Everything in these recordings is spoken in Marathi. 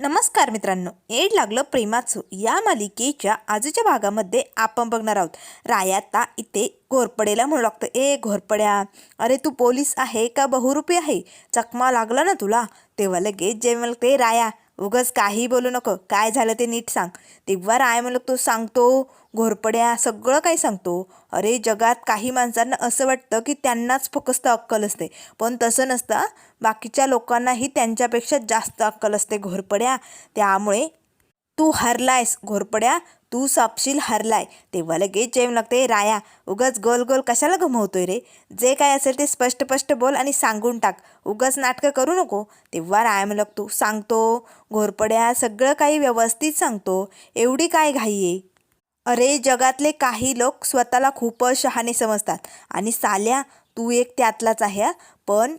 नमस्कार मित्रांनो एड लागलं प्रेमाचं. या मालिकेच्या आजच्या भागामध्ये आपण बघणार आहोत. रायाता इथे घोरपडेला म्हणू लागतं. ए घोरपड्या अरे तू पोलीस आहे का? बहुरूपी आहे? चकमा लागला ना तुला? तेव्हा लगेच जे ते राया उगस काही बोलू नको. काय झालं ते नीट सांग. तेव्हा राय म्हणलं तो सांगतो घोरपड्या सगळं काही सांगतो. अरे जगात काही माणसांना असं वाटतं की त्यांनाच फक्त अक्कल असते. पण तसं नसतं. बाकीच्या लोकांनाही त्यांच्यापेक्षा जास्त अक्कल असते घोरपड्या. त्यामुळे तू हरलायस घोरपड्या. तू सापशील हरलाय. तेव्हा लगेच जेम लागते राया उगाच गोल गोल कशाला घुमवतोय रे? जे काय असेल ते स्पष्ट स्पष्ट बोल आणि सांगून टाक. उगाच नाटकं करू नको. तेव्हा राया म्हणलं तू सांगतो घोरपड्या सगळं काही व्यवस्थित सांगतो. एवढी काय घाई आहे? अरे जगातले काही लोक स्वतःला खूपच शहाणे समजतात. आणि साल्या तू एक त्यातलाच आहे पण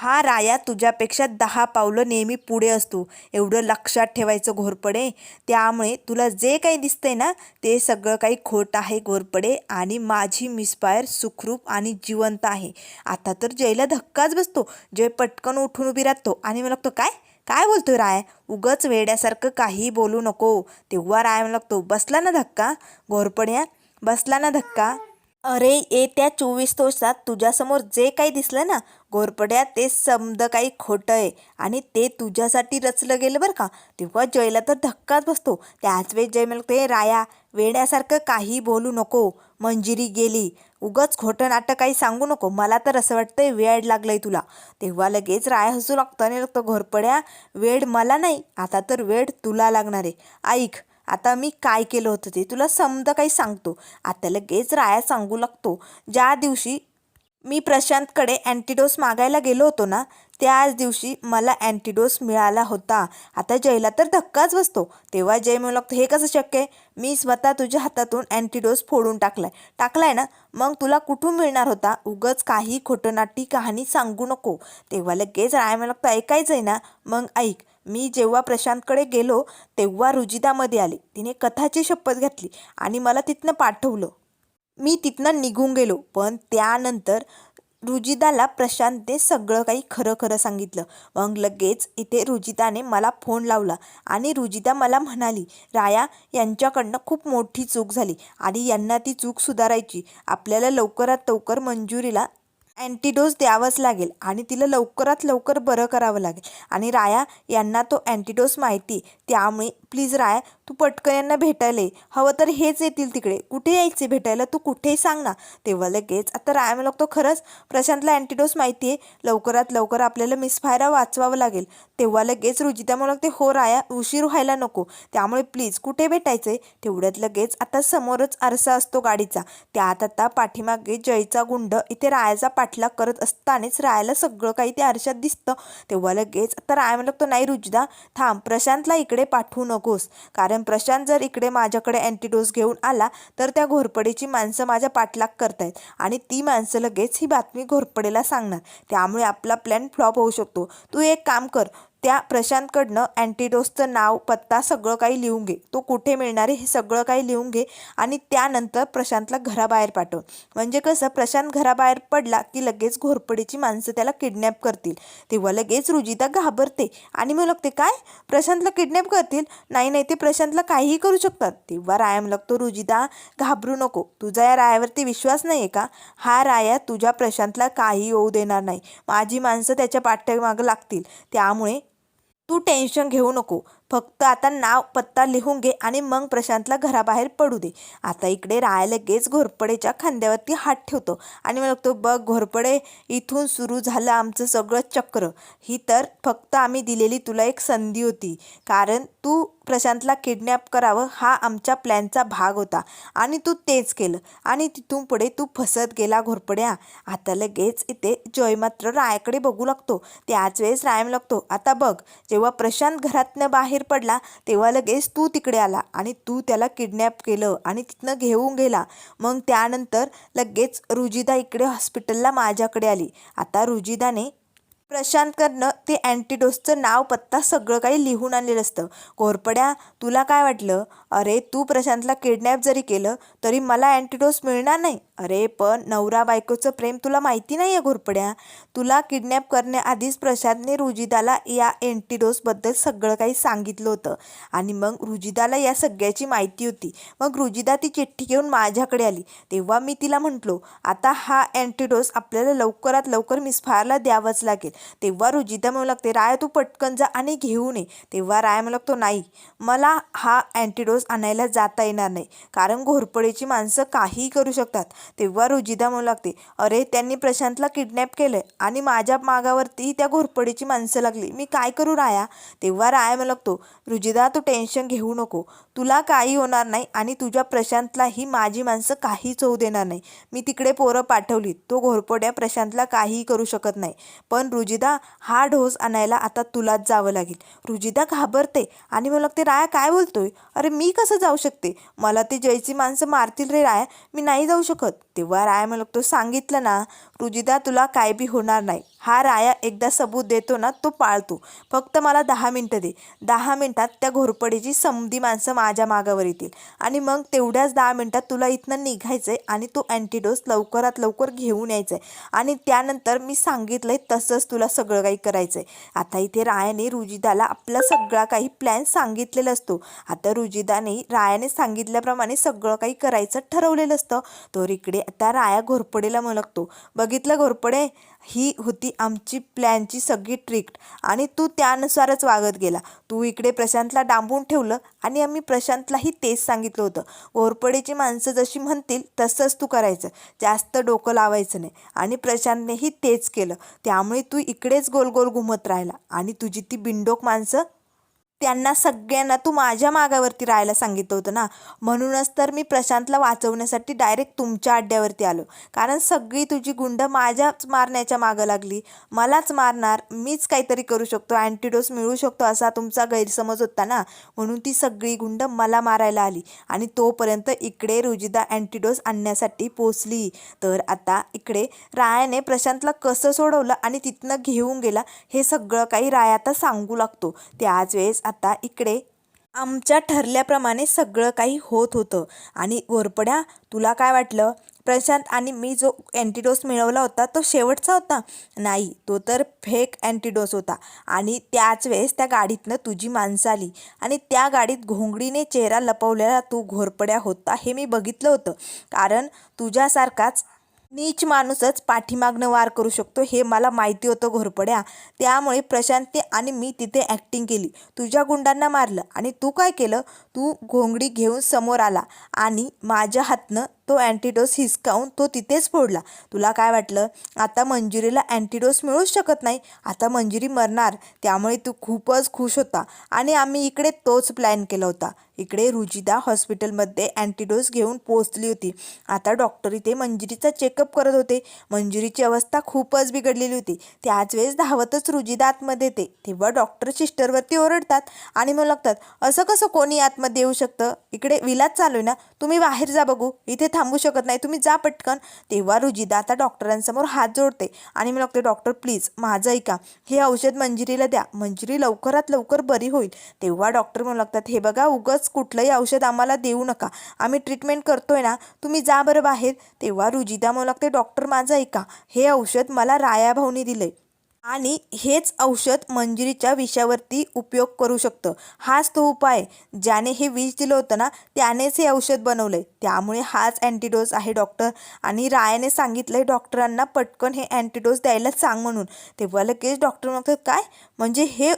हा राया तुझ्यापेक्षा दहा पावलं नेहमी पुढे असतो. एवढं लक्षात ठेवायचं घोरपडे. त्यामुळे तुला जे काही दिसतंय ना ते सगळं काही खोटं आहे घोरपडे आणि माझी मिसपायर सुखरूप आणि जिवंत आहे. आता तर जयला धक्काच बसतो. जय पटकन उठून उभी राहतो आणि मला लागतो काय? काय बोलतोय राय? उगच वेड्यासारखं काही बोलू नको. तेव्हा राय मला लागतो बसला ना धक्का. घोरपड्या बसला ना धक्का. अरे येत्या चोवीस तासात तुझ्यासमोर जे काही दिसलं ना घोरपड्या ते समद काही खोटं आहे. आणि ते तुझ्यासाठी रचलं गेलं बरं का? तेव्हा जयला तर धक्काच बसतो. त्याच वेळेस जय म्हणते राया वेड्यासारखं काही बोलू नको. मंजिरी गेली. उगच खोटं नाटक काही सांगू नको. मला तर असं वाटतंय वेळ लागलंय तुला. तेव्हा लगेच राय हसू लागतं आणि लागतं घोरपड्या वेळ मला नाही. आता तर वेळ तुला लागणार आहे. ऐक आता मी काय केलं होतं ते तुला समजा काही सांगतो. आता लगेच राया सांगू लागतो ज्या दिवशी मी प्रशांतकडे अँटीडोस मागायला गेलो होतो ना त्याच दिवशी मला अँटीडोस मिळाला होता. आता जयला तर धक्काच बसतो. तेव्हा जय म्हणू लागतो हे कसं शक्य आहे? मी स्वतः तुझ्या हातातून अँटीडोस फोडून टाकलाय. टाकलाय ना? मग तुला कुठून मिळणार होता? उगच काही खोटनाटी कहाणी सांगू नको. तेव्हा लगेच राय म्हणू लागतो ऐकायचं आहे ना? मग ऐक. मी जेव्हा प्रशांतकडे गेलो तेव्हा रुजितामध्ये आली. तिने कथाची शपथ घेतली आणि मला तिथनं पाठवलं. मी तिथनं निघून गेलो पण त्यानंतर रुजिताला प्रशांतने सगळं काही खरं खरं सांगितलं. मग लगेच इथे रुजिताने मला फोन लावला आणि रुजिता मला म्हणाली राया यांच्याकडनं खूप मोठी चूक झाली आणि यांना ती चूक सुधारायची. आपल्याला लवकरात लवकर मंजुरीला अँटीडोस द्यावाच लागेल आणि तिला लवकरात लवकर बरं करावं लागेल. आणि राया यांना तो अँटीडोस माहिती त्यामुळे प्लीज राय तू पटकन यांना भेटायला ये. हवं तर हेच येतील तिकडे. कुठे यायचे भेटायला? तू कुठेही सांग ना. तेव्हा लगेच आता राय मला लागतो खरंच प्रशांतला अँटीडोस माहिती आहे. लवकरात लवकर आपल्याला मिसफायरा वाचवावं लागेल. तेव्हा लगेच रुजिता मला लागते हो राया उशीर व्हायला नको. त्यामुळे प्लीज कुठे भेटायचे तेवढ्यात लगेच आता समोरच आरसा असतो गाडीचा. त्यात आता पाठीमागे जयचा गुंड इथे रायाचा पाठलाग करत असतानाच रायाला सगळं काही ते आरशात दिसतं. तेव्हा लगेच आता राय म्हणू लागतो नाही रुजिदा थांब प्रशांतला इकडे पाठवू नको. नकोस कारण प्रशांत जर इकडे माझ्याकडे अँटीडोस घेऊन आला तर त्या घोरपडीची माणसं माझ्या पाठलाग करतायत. आणि ती माणसं लगेच ही बातमी घोरपडेला सांगणार. त्यामुळे आपला प्लॅन फ्लॉप होऊ शकतो. तू एक काम कर. त्या प्रशांतकडनं अँटीडोसचं नाव पत्ता सगळं काही लिहून घे. तो कुठे मिळणार आहे हे सगळं काही लिहून घे आणि त्यानंतर प्रशांतला घराबाहेर पाठव. म्हणजे कसं? प्रशांत घराबाहेर पडला की लगेच घोरपडीची माणसं त्याला किडनॅप करतील. तेव्हा लगेच रुजिता घाबरते. आणि मग लागते काय? प्रशांतला किडनॅप करतील? नाही नाही ते प्रशांतला काहीही करू शकतात. तेव्हा राया लागतो रुजिता घाबरू नको. तुझा या रायावरती विश्वास नाही आहे का? हा राया तुझ्या प्रशांतला काही होऊ देणार नाही. माझी माणसं त्याच्या पाठ्यामागं लागतील. त्यामुळे तू टेन्शन घेऊ नको. फक्त आता नाव पत्ता लिहून घे आणि मग प्रशांतला घराबाहेर पडू दे. आता इकडे राया लगेच घोरपडेच्या खांद्यावरती हात ठेवतो. आणि मग तो बघ घोरपडे इथून सुरू झालं आमचं सगळं चक्र. ही तर फक्त आम्ही दिलेली तुला एक संधी होती. कारण तू प्रशांतला किडनॅप करावं हा आमच्या प्लॅनचा भाग होता. आणि तू तेच केलं. आणि तिथून पुढे तू फसत गेला घोरपड्या. आता लगेच इथे जय मात्र रायाकडे बघू लागतो. त्याच वेळेस रायम लागतो. आता बघ जेव्हा प्रशांत घरातनं बाहेर पडला तेव्हा लगेच तू तिकडे आला. आणि तू त्याला किडनॅप केलं आणि तिथनं घेऊन गेला. मग त्यानंतर लगेच रुजिदा इकडे हॉस्पिटलला माझ्याकडे आली. आता रुजिदाने प्रशांतकडनं ते अँटीडोसचं नाव पत्ता सगळं काही लिहून आणलेलं असतं. घोरपड्या तुला काय वाटलं? अरे तू प्रशांतला किडनॅप जरी केलं तरी मला अँटीडोस मिळणार नाही. अरे पण नवरा बायकोचं प्रेम तुला माहिती नाही आहे घोरपड्या तुला किडनॅप करण्याआधीच प्रशांतने रुजिदाला या अँटीडोसबद्दल सगळं काही सांगितलं होतं. आणि मग रुजिदाला या सगळ्याची माहिती होती. मग रुजिदा ती चिठ्ठी घेऊन माझ्याकडे आली. तेव्हा मी तिला म्हटलो आता हा अँटीडोस आपल्याला लवकरात लवकर मिसफायरला द्यावाच लागेल. तेव्हा रुजिदा म्हणू लागते राय तू पटकन जा आणि घेऊन ये तेव्हा राय म्हणू लागतो नाही मला हा अँटीडोस आणायला जाता येणार नाही कारण घोरपडीची माणसं काहीही करू शकतात. तेव्हा रुजिदा म्हणू लागते अरे त्यांनी प्रशांतला किडनॅप केलं आणि माझ्या मागावरती त्या घोरपडीची माणसं लागली. मी काय करू राया? तेव्हा राया म्हणू लागतो रुजिदा तू टेन्शन घेऊ नको. तुला काही होणार नाही आणि तुझ्या प्रशांतलाही माझी माणसं काहीच होऊ देणार नाही. मी तिकडे पोरं पाठवली तो घोरपड्या प्रशांतला काहीही करू शकत नाही. पण रुजिदा हा ढोस आणायला आता तुलाच जावं लागेल. रुजिदा घाबरते आणि मला लागते राया काय बोलतोय? अरे मी कसं जाऊ शकते? मला ते जयची माणसं मारतील रे राया. मी नाही जाऊ शकत. तेव्हा राया मला लागतो सांगितलं ना रुजिदा तुला काय बी होणार नाही. हा राया एकदा सबूत देतो ना तो पाळतो. फक्त मला दहा मिनटं दे. दहा मिनटात त्या घोरपडीची समधी माणसं माझ्या मागावर येतील. आणि मग तेवढ्याच दहा मिनटात तुला इथनं निघायचं आहे आणि तो अँटीडोस लवकरात लवकर घेऊन यायचं आहे आणि त्यानंतर मी सांगितलं आहे तसंच तुला सगळं काही करायचं आहे आता इथे रायाने रुजिदाला आपला सगळा काही प्लॅन सांगितलेला असतो. आता रुजिदाने रायाने सांगितल्याप्रमाणे सगळं काही करायचं ठरवलेलं असतं. तर इकडे त्या राया घोरपडेला म्हणतो बघितलं घोरपडे? ही होती आमची प्लॅनची सगळी ट्रिक. आणि तू त्यानुसारच वागत गेला. तू इकडे प्रशांतला डांबून ठेवलं आणि आम्ही प्रशांतलाही तेच सांगितलं होतं. घोरपडेची माणसं जशी म्हणतील तसंच तू करायचं. जास्त डोकं लावायचं नाही. आणि प्रशांतनेही तेच केलं. त्यामुळे तू इकडेच गोल गोल घुमत राहिला. आणि तुझी ती बिंडोक माणसं त्यांना सगळ्यांना तू माझ्या मागावरती राहायला सांगितलं होतं ना. म्हणूनच तर मी प्रशांतला वाचवण्यासाठी डायरेक्ट तुमच्या अड्ड्यावरती आलो. कारण सगळी तुझी गुंड माझ्याच मारण्याच्या मागं लागली. मलाच मारणार मीच काहीतरी करू शकतो अँटीडोस मिळू शकतो असा तुमचा गैरसमज होता ना. म्हणून ती सगळी गुंड मला मारायला आली. आणि तोपर्यंत इकडे रुजिदा अँटीडोस आणण्यासाठी पोचली. तर आता इकडे रायाने प्रशांतला कसं सोडवलं आणि तिथनं घेऊन गेला हे सगळं काही राया आता सांगू लागतो. त्याच वेळेस आता इकडे. आमच्या ठरल्याप्रमाणे सगळं काही होत होतं. आणि घोरपड्या तुला काय वाटलं? प्रशांत आणि मी जो अँटीडोस मिळवला होता तो शेवटचा होता? नाही तो तर फेक अँटीडोस होता. आणि त्याच वेळेस त्या गाडीतनं तुझी माणसं आली. आणि त्या गाडीत घोंगडीने चेहरा लपवलेला तू घोरपड्या होता हे मी बघितलं होतं. कारण तुझ्यासारखाच नीच माणूसच पाठीमागनं वार करू शकतो हे मला माहिती होतं घोरपड्या. त्यामुळे प्रशांतने आणि मी तिथे ॲक्टिंग केली. तुझ्या गुंडांना मारलं आणि तू काय केलं? तू घोंगडी घेऊन समोर आला आणि माझ्या हातनं तो अँटीडोस हिसकावून तो तिथेच फोडला. तुला काय वाटलं? आता मंजुरीला अँटीडोस मिळूच शकत नाही. आता मंजुरी मरणार. त्यामुळे तू खूपच खुश होता. आणि आम्ही इकडे तोच प्लॅन केला होता. इकडे रुजिदा हॉस्पिटलमध्ये अँटीडोस घेऊन पोचली होती. आता डॉक्टर इथे मंजुरीचा चेकअप करत होते. मंजुरीची अवस्था खूपच बिघडलेली होती. त्याच वेळेस धावतच रुजिदा आतमध्ये येते. तेव्हा डॉक्टर सिस्टरवरती ओरडतात आणि मग लागतात असं कसं कोणी आतमध्ये येऊ शकतं? इकडे विलाज चालू आहे ना. तुम्ही बाहेर जा बघू. इथे थांब. थांबू शकत नाही. तुम्ही जा पटकन. तेव्हा रुजिदा आता डॉक्टरांसमोर हात जोडते आणि मी लागते डॉक्टर प्लीज माझं ऐका. हे औषध मंजिरीला द्या. मंजिरी लवकरात लवकर बरी होईल. तेव्हा डॉक्टर म्हणू लागतात हे बघा उगच कुठलंही औषध आम्हाला देऊ नका. आम्ही ट्रीटमेंट करतोय ना. तुम्ही जा बरं बाहेर. तेव्हा रुजिदा म्हणू लागते डॉक्टर माझं ऐका. हे औषध मला राया दिलं दिलंय. आणि हेच औषध मंजिरीच्या विषावरती उपयोग करू शकतं. हाच तो उपाय ज्याने हे विष दिलं होतं ना त्यानेच हे औषध बनवलं आहे त्यामुळे हाच अँटीडोस आहे डॉक्टर आणि रायाने सांगितलं आहे डॉक्टरांना पटकन हे अँटीडोस द्यायला सांग म्हणून. तेव्हा लगेच डॉक्टर म्हणतात काय? म्हणजे हे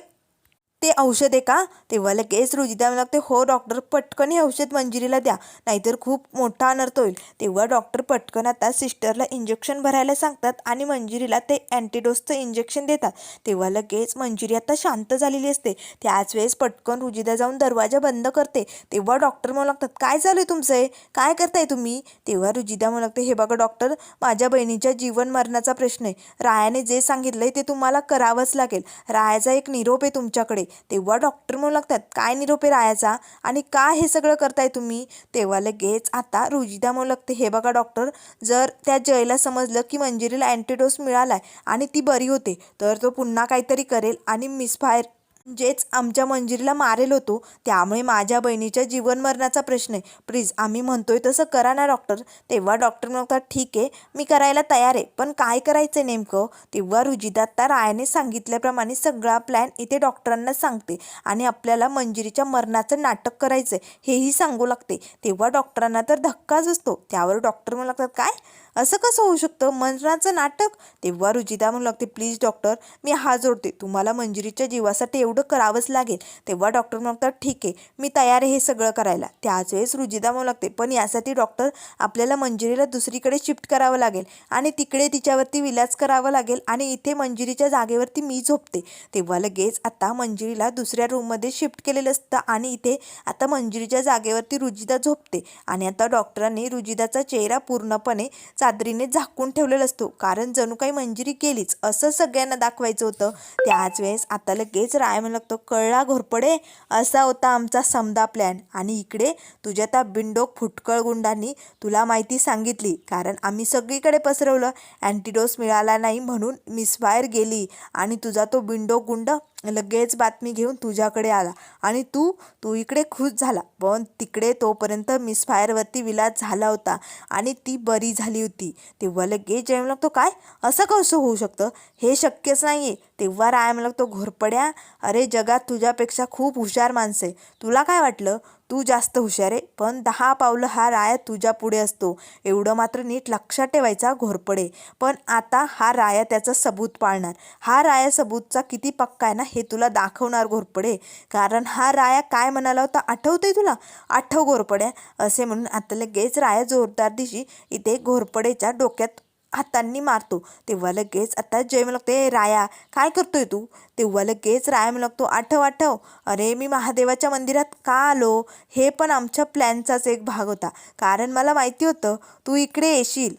ते औषध आहे का? तेव्हा लगेच रुजिदा लागते हो डॉक्टर पटकन हे औषध मंजिरीला द्या. नाहीतर खूप मोठा अनर्थ होईल. तेव्हा डॉक्टर पटकन आता सिस्टरला इंजेक्शन भरायला सांगतात आणि मंजिरीला ते अँटीडोसचं इंजेक्शन देतात. तेव्हा लगेच मंजिरी आता शांत झालेली असते. त्याच वेळेस पटकन रुजिदा जाऊन दरवाजा बंद करते. तेव्हा डॉक्टर म्हणू लागतात काय झालं आहे तुमचं हे? काय करताय तुम्ही? तेव्हा रुजिदा म्हणू लागते हे बघा डॉक्टर माझ्या बहिणीच्या जीवन मरणाचा प्रश्न आहे. रायाने जे सांगितलंय ते तुम्हाला करावंच लागेल. रायाचा एक निरोप आहे तुमच्याकडे. तेव्हा डॉक्टर म्हणू लागतात काय निरोपे राहायचा रायाचा? आणि का हे सगळं करताय तुम्ही? तेव्हा लगेच आता रुजिदा म्हणू लागते हे बघा डॉक्टर जर त्या जयला समजलं की मंजिरीला अँटीडोस मिळालाय आणि ती बरी होते तर तो पुन्हा काहीतरी करेल आणि मिसफायर जेच आमच्या मंजिरीला मारेल होतो. त्यामुळे माझ्या बहिणीच्या जीवन मरणाचा प्रश्न आहे. प्लीज आम्ही म्हणतोय तसं करा ना डॉक्टर तेव्हा डॉक्टर म्हणतात ठीक आहे मी करायला तयार आहे. पण काय करायचं आहे नेमकं? तेव्हा रुजिदात्ता रायाने सांगितल्याप्रमाणे सगळा प्लॅन इथे डॉक्टरांना सांगते. आणि आपल्याला मंजिरीच्या मरणाचं नाटक करायचं आहे हेही सांगू लागते. तेव्हा डॉक्टरांना तर धक्काच असतो त्यावर डॉक्टर म्हणू लागतात काय? असं कसं होऊ शकतं? मरणाचं नाटक? तेव्हा रुजिदा म्हणू लागते प्लीज डॉक्टर मी हा जोडते. तुम्हाला मंजिरीच्या जीवासाठी एवढं करावंच लागेल. तेव्हा डॉक्टर म्हणतात ठीक आहे मी तयार आहे हे सगळं करायला. त्याच वेळेस रुजिदा म्हणू लागते पण यासाठी डॉक्टर आपल्याला मंजिरीला दुसरीकडे शिफ्ट करावं लागेल आणि तिकडे तिच्यावरती विलाज करावं लागेल आणि इथे मंजिरीच्या जागेवरती मी झोपते. तेव्हा लगेच आता मंजिरीला दुसऱ्या रूममध्ये शिफ्ट केलेलं असतं आणि इथे आता मंजिरीच्या जागेवरती रुजिदा झोपते. आणि आता डॉक्टरांनी रुजिदाचा चेहरा पूर्णपणे चादरीने झाकून ठेवलेला असतो. कारण जणू काही मंजिरी गेलीच असं सगळ्यांना दाखवायचं होतं. त्याच वेळेस आता लगेच राय म्हणू लागतो कळला घोरपडे असा होता आमचा समदा प्लॅन आणि इकडे तुझ्या त्या बिंडोक फुटकळ गुंडांनी तुला माहिती सांगितली कारण आम्ही सगळीकडे पसरवलं. अँटीडोस मिळाला नाही म्हणून मिसफायर गेली आणि तुझा तो बिंडोक गुंड लगेच बातमी घेऊन तुझ्याकडे आला. आणि तू तू इकडे खुश झाला. पण तिकडे तोपर्यंत मिसफायरवरती विलास झाला होता. आणि ती बरी झाली होती. तेव्हा लगेच जय लागतो काय? असं कसं होऊ शकतं? हे शक्यच नाही आहे तेव्हा राय लागतो घोरपड्या. अरे जगात तुझ्यापेक्षा खूप हुशार माणसं आहे. तुला काय वाटलं? तू जास्त हुशार आहे पण दहा पावलं हा राया तुझ्या पुढे असतो. एवढं मात्र नीट लक्षात ठेवायचा घोरपडे. पण आता हा राया त्याचा सबूत पाळणार. हा राया सबूतचा किती पक्का आहे ना हे तुला दाखवणार घोरपडे. कारण हा राया काय म्हणाला होता? आठवतंय तुला? आठव घोरपड्या. असे म्हणून आता लगेच राया जोरदार दिशी इथे घोरपडेच्या डोक्यात हातांनी मारतो. तेव्हा लगेच आता जय मला ए राया काय करतोय तू? तेव्हा लगेच राया मला लागतो आठव आठव अरे मी महादेवाच्या मंदिरात का आलो? हे पण आमच्या प्लॅनचाच एक भाग होता. कारण मला माहिती होतं तू इकडे येशील.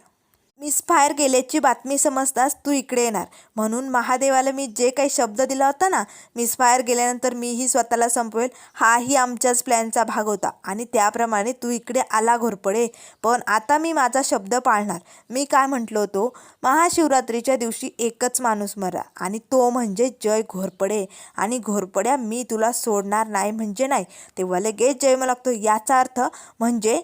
मिसफायर गेल्याची बातमी समजताच तू इकडे येणार. म्हणून महादेवाला मी जे काही शब्द दिला होता ना मिसफायर गेल्यानंतर मीही स्वतःला संपवेल हाही आमच्याच प्लॅनचा भाग होता. आणि त्याप्रमाणे तू इकडे आला घोरपडे. पण आता मी माझा शब्द पाळणार. मी काय म्हटलो होतो? महाशिवरात्रीच्या दिवशी एकच माणूस मरा. आणि तो म्हणजे जय घोरपडे. आणि घोरपड्या मी तुला सोडणार नाही म्हणजे नाही. तेव्हा लगेच जय मला लागतो. याचा अर्थ म्हणजे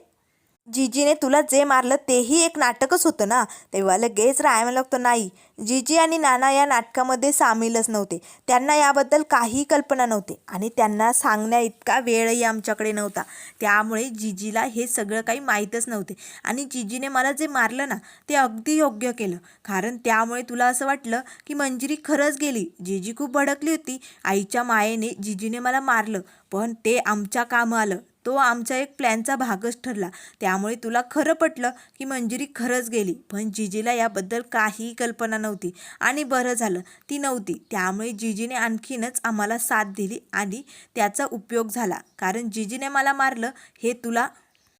जीजीने तुला जे मारलं तेही एक नाटकच होतं ना? तेव्हा लगेच राय लागतो. नाही जीजी आणि नाना या नाटकामध्ये सामीलच नव्हते. त्यांना याबद्दल काही कल्पना नव्हती आणि त्यांना सांगण्या इतका वेळही आमच्याकडे नव्हता. त्यामुळे जीजीला हे सगळं काही माहीतच नव्हते आणि जीजीने मला जे मारलं ना ते अगदी योग्य केलं. कारण त्यामुळे तुला असं वाटलं की मंजिरी खरंच गेली. जीजी खूप भडकली होती. आईच्या मायेने जीजीने मला मारलं पण ते आमच्या कामं आलं. तो आमच्या एक प्लॅनचा भागच ठरला. त्यामुळे तुला खरं पटलं की मंजिरी खरंच गेली. पण जिजीला याबद्दल काही कल्पना नव्हती आणि बरं झालं ती नव्हती. त्यामुळे जिजीने आणखीनच आम्हाला साथ दिली आणि त्याचा उपयोग झाला. कारण जिजीने मला मारलं हे तुला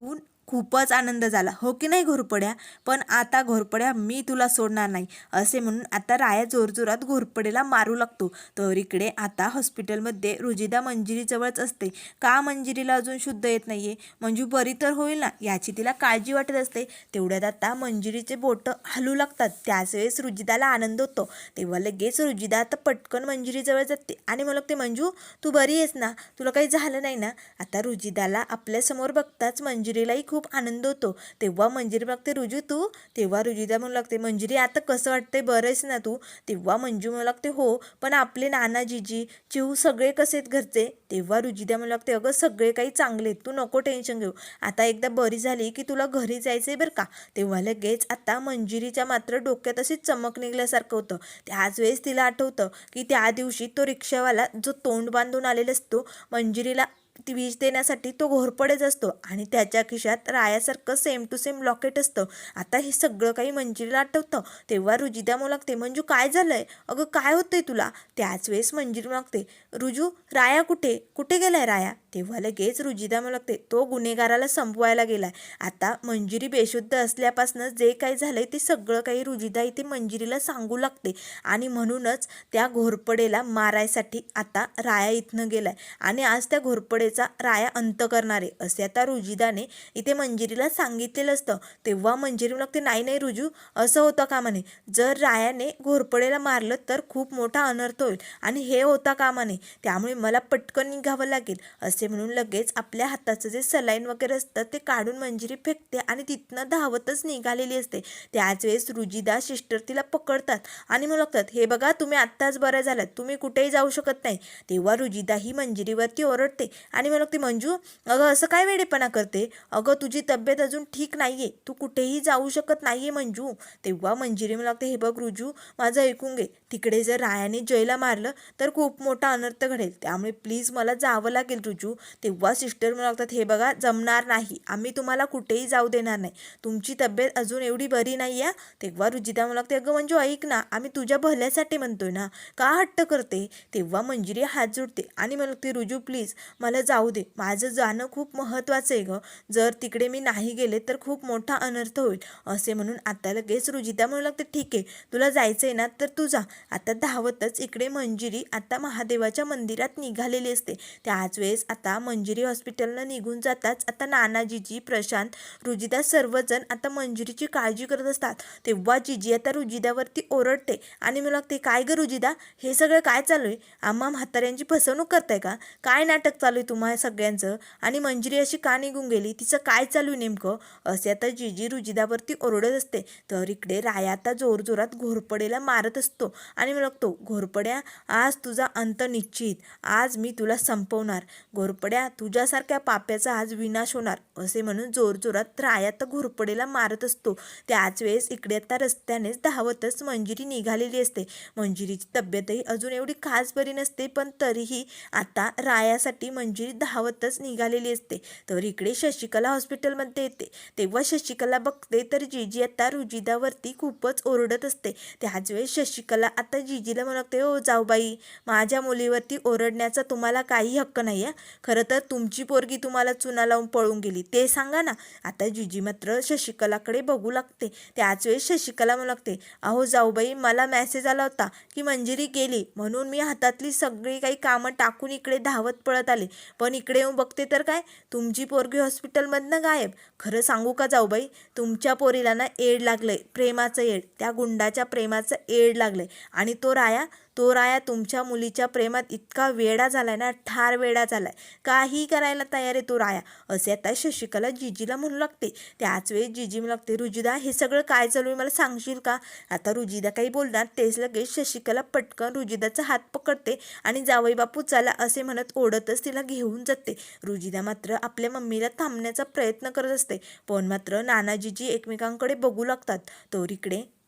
ऊन खूपच आनंद झाला. हो की नाही घोरपड्या? पण आता घोरपड्या मी तुला सोडणार नाही. असे म्हणून आता राया जोरजोरात घोरपडेला मारू लागतो. तर इकडे आता हॉस्पिटलमध्ये रुजिदा मंजिरीजवळच असते. का मंजिरीला अजून शुद्ध येत नाहीये? मंजू बरी तर होईल ना? याची तिला काळजी वाटत असते. तेवढ्यात आता मंजिरीचे बोटं हलू लागतात. त्याच वेळेस रुजिदाला आनंद होतो. तेव्हा लगेच रुजिदा आता पटकन मंजिरीजवळ जाते. आणि मला ते मंजू तू बरी आहेस ना? तुला काही झालं नाही ना? आता रुजिदाला आपल्यासमोर बघताच मंजिरीलाही खूप खूप आनंद होतो. तेव्हा मंजिरी बघते रुजू तू. तेव्हा रुजिदा म्हणू लागते. मंजिरी आता कसं वाटतंय? बरंच ना तू? तेव्हा मंजू म्हणू लागते हो पण आपले नाना जीजी चिऊ सगळे कसे आहेत घरचे? तेव्हा रुजिदा म्हणू लागते अगं सगळे काही चांगले आहेत. तू नको टेन्शन घेऊ. आता एकदा बरी झाली की तुला घरी जायचंय बरं का? तेव्हा लगेच आता मंजिरीच्या मात्र डोक्यात अशी चमक निघल्यासारखं होतं. त्याच वेळेस तिला आठवतं की त्या दिवशी तो रिक्षावाला जो तोंड बांधून आलेला असतो मंजिरीला ती वीज देण्यासाठी तो घोरपडेच असतो आणि त्याच्या खिशात रायासारखं सेम टू सेम लॉकेट असतं. आता हे सगळं काही मंजिरीला आठवतं. तेव्हा रुजिदा मग लागते मंजू काय झालंय? अगं काय होतंय तुला? त्याच वेळेस मंजिरी मागते रुजू राया कुठे? कुठे गेलाय राया? तेव्हा लगेच रुजिदा म्हणू लागते तो गुन्हेगाराला संपवायला गेलाय. आता मंजिरी बेशुद्ध असल्यापासून जे काही झालंय ते सगळं काही रुजिदा इथे मंजिरीला सांगू लागते. आणि म्हणूनच त्या घोरपडेला मारायसाठी आता राया इथनं गेलाय. आणि आज त्या घोरपडे घोरपडेचा राया अंत करणारे असे आता रुजिदाने इथे मंजिरीला सांगितलेलं असतं. तेव्हा मंजिरी मग लागते नाही नाही रुजू असं होतं का म्हणे? जर रायाने घोरपडेला मारलं तर खूप मोठा अनर्थ होईल आणि हे होता कामा नये त्यामुळे मला पटकन निघावं लागेल. असे म्हणून लगेच आपल्या हाताचं जे सलाईन वगैरे असतं ते काढून मंजिरी फेकते आणि तिथनं धावतच निघालेली असते. त्याच वेळेस रुजिदा सिस्टर तिला पकडतात आणि मग लागतात हे बघा तुम्ही आत्ताच बरं झालात. तुम्ही कुठेही जाऊ शकत नाही. तेव्हा रुजिदा ही मंजिरीवरती ओरडते आणि मग ती मंजू अगं असं काय वेडेपणा करते? अगं तुझी तब्येत अजून ठीक नाही आहे तू कुठेही जाऊ शकत नाही आहे मंजू. तेव्हा मंजिरी मला लागते हे बघ रुजू माझं ऐकून घे. तिकडे जर रायाने जयला मारलं तर खूप मोठा अनर्थ घडेल. त्यामुळे प्लीज मला जावं लागेल रुजू. तेव्हा सिस्टर मला लागतात हे बघा जमणार नाही. आम्ही तुम्हाला कुठेही जाऊ देणार नाही. तुमची तब्येत अजून एवढी बरी नाही आहे तेव्हा रुजिता मला लागते अगं मंजू ऐक ना. आम्ही तुझ्या भल्यासाठी म्हणतोय ना. का हट्ट करते? तेव्हा मंजिरी हात जोडते आणि मला लागते रुजू प्लीज मला जाऊ दे. माझं जाणं खूप महत्त्वाचं आहे गं. जर तिकडे मी नाही गेले तर खूप मोठा अनर्थ होईल. असे म्हणून आता लगेच रुजिता म्हणू लागते ठीक आहे तुला जायचं आहे ना तर तू जा. आता धावतच इकडे मंजिरी आता महादेवाच्या मंदिरात निघालेली असते. त्याच वेळेस आता मंजिरी हॉस्पिटलनं निघून जाताच आता नानाजीजी प्रशांत रुजिदा सर्वजण आता मंजिरीची काळजी करत असतात. तेव्हा जिजी आता रुजिदावरती ओरडते आणि मला लागते काय गं रुजिदा हे सगळं काय चालू आहे? आम्हा म्हाताऱ्यांची फसवणूक करताय का? काय नाटक चालू आहे तुम्हा सगळ्यांचं. आणि मंजिरी अशी का निघून गेली? तिचं काय चालू नेमकं? असे आता जिजी रुजिदावरती ओरडत असते. तर इकडे राया आता जोरजोरात घोरपडेला मारत असतो. आणि मग लागतो घोरपड्या आज तुझा अंत निश्चित. आज मी तुला संपवणार. घोरपड्या तुझ्यासारख्या पाप्याचा आज विनाश होणार. असे म्हणून जोरजोरात राया तर घोरपडेला मारत असतो. त्याच वेळेस इकडे आता रस्त्यानेच धावतच मंजिरी निघालेली असते. मंजिरीची तब्येतही अजून एवढी खास बरी नसते पण तरीही आता रायासाठी मंजिरी धावतच निघालेली असते. तर इकडे शशिकला हॉस्पिटलमध्ये येते. तेव्हा शशिकला बघते तर जीजी आता रुजिदावरती खूपच ओरडत असते. त्याच वेळेस शशिकला आता जिजीला म्हणते ओ जाऊ बाई माझ्या मुलीवरती ओरडण्याचा तुम्हाला काही हक्क नाही आहे खरं तर तुमची पोरगी तुम्हाला चुना लावून पळून गेली. ते सांगा ना. आता जिजी मात्र शशिकलाकडे बघू लागते. त्याच वेळेस शशिकला म्हणू लागते अहो जाऊबाई मला मॅसेज आला होता की मंजिरी गेली. म्हणून मी हातातली सगळी काही कामं टाकून इकडे धावत पळत आले. पण इकडे येऊन बघते तर काय तुमची पोरगी हॉस्पिटलमधनं गायब. खरं सांगू का जाऊ बाई तुमच्या पोरीला ना एड लागलंय प्रेमाचं एड. त्या गुंडाच्या प्रेमाचं एड लागलंय. आणि तो राया तो राया तुमच्या मुलीच्या प्रेमात इतका वेडा झालाय ना ठार वेडा झालाय. काही करायला तयार आहे तो राया. असे आता शशिकला जिजीला म्हणू लागते. त्याच वेळी जिजी म्हणू लागते रुजिदा हे सगळं काय चालू आहे? मला सांगशील का? आता रुजिदा काही बोलणार तेच लगेच शशिकला पटकन रुजिदाचा हात पकडते आणि जावई बापू चला असे म्हणत ओढतच तिला घेऊन जाते. रुजिदा मात्र आपल्या मम्मीला थांबण्याचा प्रयत्न करत असते. पण मात्र नानाजीजी एकमेकांकडे बघू लागतात. तो इकडे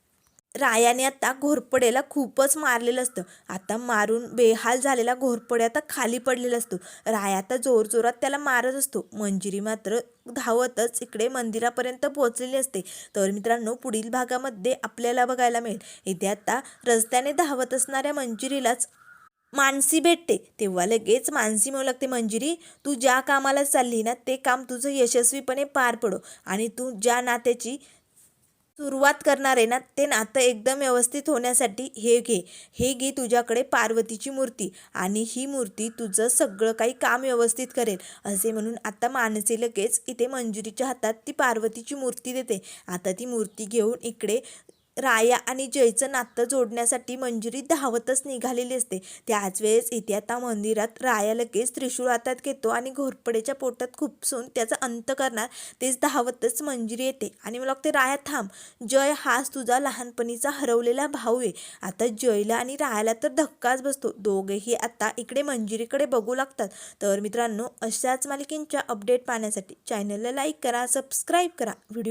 रायाने आता घोरपडेला खूपच मारलेलं असतं. आता मारून बेहाल झालेला घोरपडे आता खाली पडलेला असतो. राया आता जोरजोरात त्याला मारत असतो. मंजिरी मात्र धावतच इकडे मंदिरापर्यंत पोहोचलेली असते. तर मित्रांनो पुढील भागामध्ये आपल्याला बघायला मिळेल. इथे आता रस्त्याने धावत असणाऱ्या मंजिरीलाच मानसी भेटते. तेव्हा लगेच मानसी म्हणू लागते मंजिरी तू ज्या कामाला चालली ना ते काम तुझं यशस्वीपणे पार पडो आणि तू ज्या नात्याची सुरुवात करणार आहे ना ते नातं एकदम व्यवस्थित होण्यासाठी हे घे. हे घे तुझ्याकडे पार्वतीची मूर्ती आणि ही मूर्ती तुझं सगळं काही काम व्यवस्थित करेल. असे म्हणून आता मानसी लगेच इथे मंजुरीच्या हातात ती पार्वतीची मूर्ती देते. आता ती मूर्ती घेऊन इकडे राया आणि जयचं नातं जोडण्यासाठी मंजुरी धावतच निघालेली असते. त्याच वेळेस इथे आता मंदिरात राया लगेच त्रिशूळ हातात घेतो आणि घोरपडेच्या पोटात खुपसून त्याचा अंत करणार तेच धावतच मंजिरी येते. आणि मला वाटते राया थांब. जय हाच तुझा लहानपणीचा हरवलेला भाऊ आहे. आता जयला आणि रायाला तर धक्काच बसतो. दोघेही आता इकडे मंजिरीकडे बघू लागतात. तर मित्रांनो अशाच मालिकेंच्या अपडेट पाहण्यासाठी चॅनलला लाईक करा सबस्क्राईब करा. व्हिडिओ